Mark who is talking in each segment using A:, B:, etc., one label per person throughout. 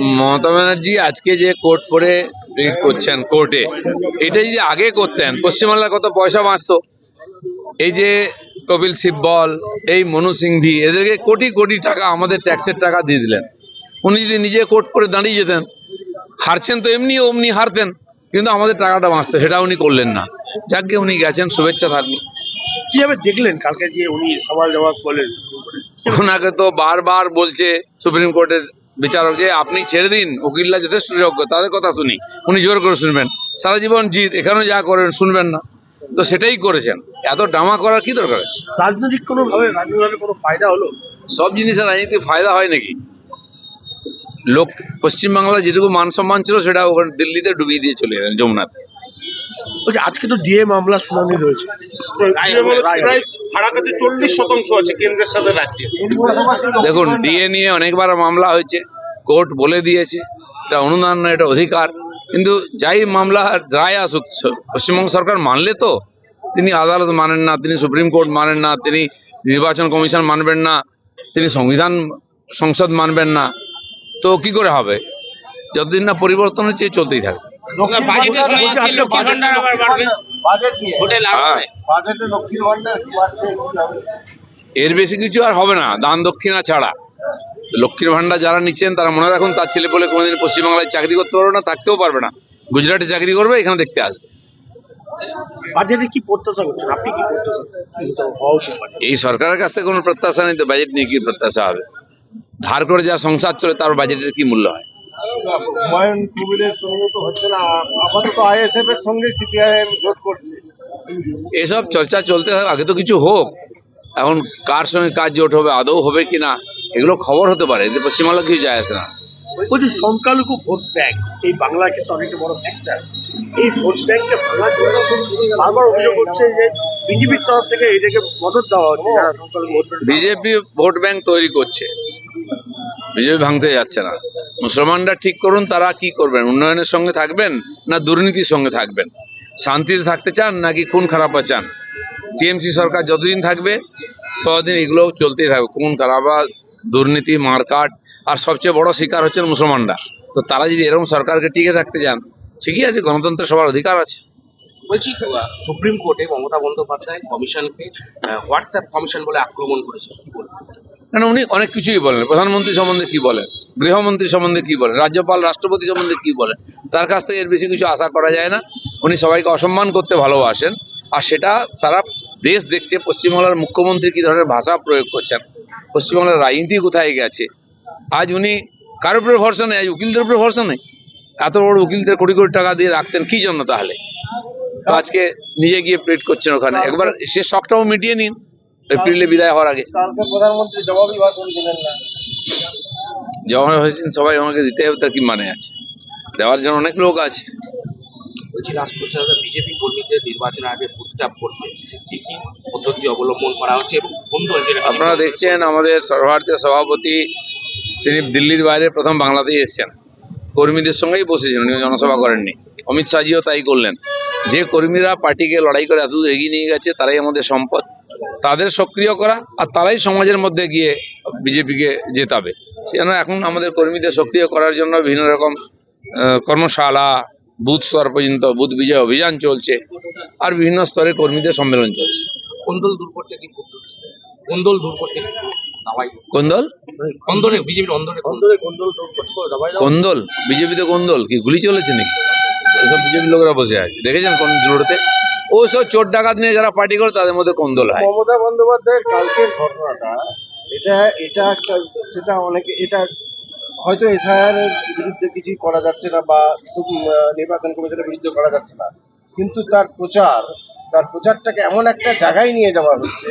A: মমতা ব্যানার্জি আজকে যে কোর্ট করে করছেন কোর্টে এটা যদি আগে করতেন পশ্চিমবাংলার কত পয়সা বাঁচতো? এই যে কপিল সিব্বল এই মনু সিংভি এদেরকে কোটি কোটি টাকা আমাদের ট্যাক্সের টাকা দিয়ে দিলেন। উনি যদি নিজে কোর্ট করে দাঁড়িয়ে যেতেন হারছেন তো এমনি অমনি হারতেন কিন্তু আমাদের টাকাটা বাঁচতো সেটা উনি করলেন না। যাকে উনি গেছেন শুভেচ্ছা থাকল।
B: কীভাবে দেখলেন কালকে যে উনি সওয়াল জবাব করলেন?
A: ওনাকে তো বারবার বলছে সুপ্রিম কোর্টের বিচারক যে আপনি ছেড়ে দিন উকিলরা যথেষ্ট যোগ্য তাদের কথা শুনি। উনি জোর করে শুনবেন। সারা জীবন জিত এখানেও যা করেন শুনবেন না। তো সেটাই করেছেন। এত ড্রামা করার কি দরকার আছে?
B: রাজনৈতিক কোনো ভাবে রাজনৈতিক কোনো ফায়দা হলো?
A: সব জিনিসের রাজনীতি ফায়দা হয় নাকি? লোক পশ্চিমবাংলার যেটুকু মান সম্মান ছিল সেটা ওখানে দিল্লিতে ডুবিয়ে দিয়ে চলে গেলেন যমুনাতে।
B: বলছি আজকে তো ডিএ মামলা শুনানি রয়েছে
C: ফারাকাতে চল্লিশ শতাংশ আছে কেন্দ্রের সাথে রাজ্যে।
A: দেখুন ডিএ নিয়ে অনেকবার মামলা হয়েছে কোর্ট বলে দিয়েছে এটা অনুদান না এটা অধিকার। কিন্তু যাই মামলা রায় আসুক পশ্চিমবঙ্গ সরকার মানলে তো তিনি আদালত মানেন না তিনি সুপ্রিম কোর্ট মানেন না তিনি নির্বাচন কমিশন মানবেন না তিনি সংবিধান সংসদ মানবেন না তো কি করে হবে? যতদিন না পরিবর্তন হচ্ছে চলতেই থাকবে।
C: বাজেটে
B: নিয়ে। বাজেটে লক্ষ্মীর ভান্ডার বাড়ছে
A: এর বেশি কিছু আর হবে না দান দক্ষিণা ছাড়া। লক্ষ্মীর ভান্ডার যারা নিচ্ছেন তারা মনে রাখুন তার ছেলে বলে কোনোদিন পশ্চিমবাংলায় চাকরি করতে পারবে না থাকতেও পারবে না। গুজরাটে চাকরি করবে এখানে দেখতে আসবে।
B: বাজেটে কি প্রত্যাশা করছেন? আপনি কি প্রত্যাশা কি হতে হওয়া উচিত। বাজেট?
A: এই সরকারের কাছ থেকে কোনো প্রত্যাশা নেই তো বাজেট নিয়ে কি প্রত্যাশা হবে? ধার করে যা সংসার চলে তার বাজেটের কি মূল্য হয়?
B: হুমায়ুন কবিরের সঙ্গে তো হচ্ছে না আপাতত আইএসএফ এর সঙ্গে সিপিআইএম জোট করছে।
A: এসব চর্চা চলতে থাক আগে তো কিছু হোক। এখন কার সঙ্গে কাজ জোট হবে আদৌ হবে কি না এগুলো খবর হতে পারে পশ্চিমবাংলা কিছু যায় আসে না।
B: বলছি সংখ্যালঘু ভোট ব্যাংক এই বাংলার ক্ষেত্রে অনেক বড় ফ্যাক্টর এই ভোট ব্যাংককে ভাঙার জন্য বারবার অভিযোগ হচ্ছে যে বিজেপির তরফ থেকে এটাকে মদত দেওয়া হচ্ছে যারা সংখ্যালঘু ভোট
A: বিজেপি ভোট ব্যাংক তৈরি করছে। বিজেপি ভাঙতে যাচ্ছে না। মুসলমানরা ঠিক করুন তারা কি করবেন? উন্নয়নের সঙ্গে থাকবেন না দুর্নীতির সঙ্গে থাকবেন? শান্তিতে থাকতে চান নাকি খুন খারাপা চান? টিএমসি সরকার যতদিন থাকবে ততদিন এগুলো চলতেই থাকবে। খুন খারাপা দুর্নীতি মারকাট আর সবচেয়ে বড় শিকার হচ্ছেন মুসলমানরা। তো তারা যদি এরকম সরকারকে টিকে থাকতে চান ঠিকই আছে গণতন্ত্র সবার অধিকার আছে।
C: বলছি সুপ্রিম কোর্টে মমতা বন্দ্যোপাধ্যায় কমিশনকে হোয়াটসঅ্যাপ কমিশন বলে আক্রমণ করেছে কি বলবেন?
A: উনি অনেক কিছুই বলেন। প্রধানমন্ত্রী সম্বন্ধে কি বলেন? গৃহমন্ত্রী সম্বন্ধে কি বলেন? রাজ্যপাল, রাষ্ট্রপতি সম্বন্ধে কি বলেন? তার কাছ থেকে এর বেশি কিছু আশা করা যায় না। উনি সবাইকে অসম্মান করতে ভালোবাসেন। আর সেটা সারা দেশ দেখছে। পশ্চিমবাংলার মুখ্যমন্ত্রী কি ধরনের ভাষা প্রয়োগ করছেন? পশ্চিমবাংলার রাজনীতি কোথায় গেছে? আজ উনি কার উপরে ভরসা নেই? আজ উকিলদের উপরে ভরসা নেই? এত বড় উকিলদের কোটি কোটি টাকা দিয়ে রাখতেন কি জন্য তাহলে? আজকে নিজে গিয়ে প্রেট করছেন ওখানে। একবার সে শখটাও মিটিয়ে নিন। এপ্রিলে বিদায় হওয়ার আগে।
B: প্রধানমন্ত্রী ভাষণ দিলেন না।
A: জমা হয়েছেন সবাই আমাকে দিতে হবে তার কি মানে আছে? দেওয়ার জন্য অনেক লোক আছে।
C: বলছি বিজেপি কর্মীদের নির্বাচনের আগে করতে কি কি পদ্ধতি অবলম্বন করা হচ্ছে এবং
A: আপনারা দেখছেন আমাদের সর্বভারতীয় সভাপতি তিনি দিল্লির বাইরে প্রথম বাংলাতেই এসেছেন। কর্মীদের সঙ্গেই বসেছেন উনি জনসভা করেননি। অমিত শাহজিও তাই করলেন। যে কর্মীরা পার্টিকে লড়াই করে এত এগিয়ে নিয়ে গেছে তারাই আমাদের সম্পদ। তাদের সক্রিয় করা আর তারাই সমাজের মধ্যে গিয়ে বিজেপিকে জেতাবে। সেজন্য এখন আমাদের কর্মীদের সক্রিয় করার জন্য বিভিন্ন রকম কর্মশালা বুথ স্তর পর্যন্ত বুথ বিজয় অভিযান চলছে আর বিভিন্ন স্তরে কর্মীদের সম্মেলন চলছে।
C: কোন্দল দূর করতে কি কোন্দল দূর? করতে কি? দাওয়াই
A: কোন দল?
C: অন্দরে বিজেপির অন্দরে কোন্দল
B: কোন্দল দূর করতে হবে দাবাই দাও
A: কোন্দল বিজেপিতে কোন্দল কি গুলি চলেছে নাকি? এসব বিজেপির লোকেরা বসে আছে। দেখেছেন কোন জোড়তে ও সব চোর ডাকাত নিয়ে যারা পার্টি করে তাদের মধ্যে কোন্দল হয়?
B: মমতা বন্দ্যোপাধ্যায়ের কালকের ঘটনাটা এটা এটা একটা সেটা অনেকে এটা হয়তো এসআইআর এর বিরুদ্ধে কিছুই করা যাচ্ছে না বা নির্বাচন কমিশনের বিরুদ্ধে করা যাচ্ছে না। কিন্তু তার প্রচার তার প্রচারটাকে এমন একটা জায়গায় নিয়ে যাওয়া হচ্ছে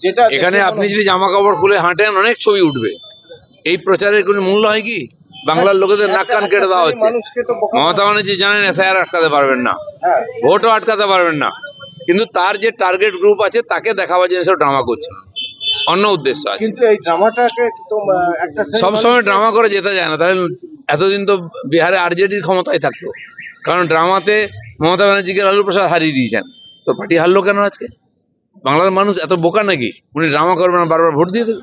B: যেটা
A: এখানে আপনি যদি জামা কাপড় খুলে হাঁটেন অনেক ছবি উঠবে। এই প্রচারের কোনো মূল্য হয় কি? বাংলার লোকেদের নাক কান কেটে দেওয়া হচ্ছে। মমতা ব্যানার্জি জানেন এসআইআর আটকাতে পারবেন না।
B: হ্যাঁ।
A: ভোটও আটকাতে পারবেন না। কিন্তু তার যে টার্গেট গ্রুপ আছে তাকে দেখাবার জন্য সব ড্রামা করছে। অন্য উদ্দেশ্য আছে
B: কিন্তু এই ড্রামাটাকে তো একটা শ্রেণির
A: সব সময় ড্রামা করে যেতে যায় না তাহলে এতদিন তো বিহারে আরজেডির ক্ষমতায় থাকতো কারণ ড্রামাতে মমতা ব্যানার্জিকে লালু প্রসাদ হারিয়ে দিয়েছেন তো পার্টি হারলো কেন আজকে বাংলার মানুষ এত বোকা নাকি উনি ড্রামা করবেন না বারবার ভোট দিয়ে দেবে